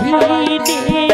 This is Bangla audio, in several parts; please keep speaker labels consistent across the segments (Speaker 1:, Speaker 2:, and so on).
Speaker 1: হৃদয়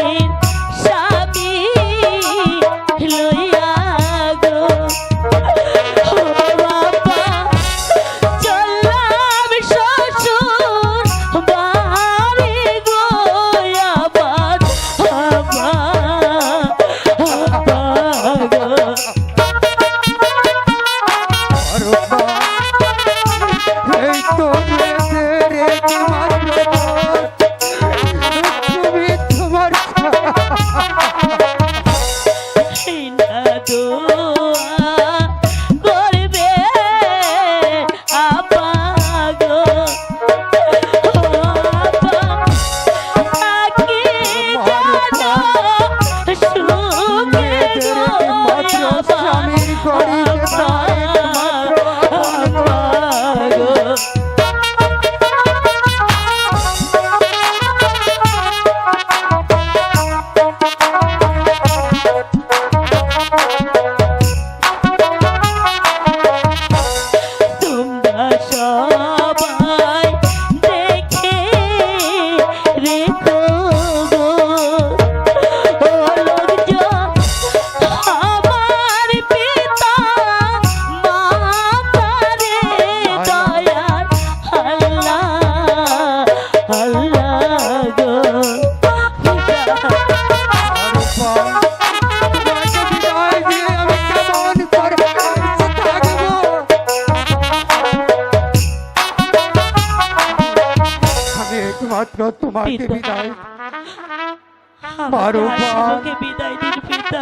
Speaker 2: তোমাকে বিদায়।
Speaker 1: বিদায় দিন পিতা।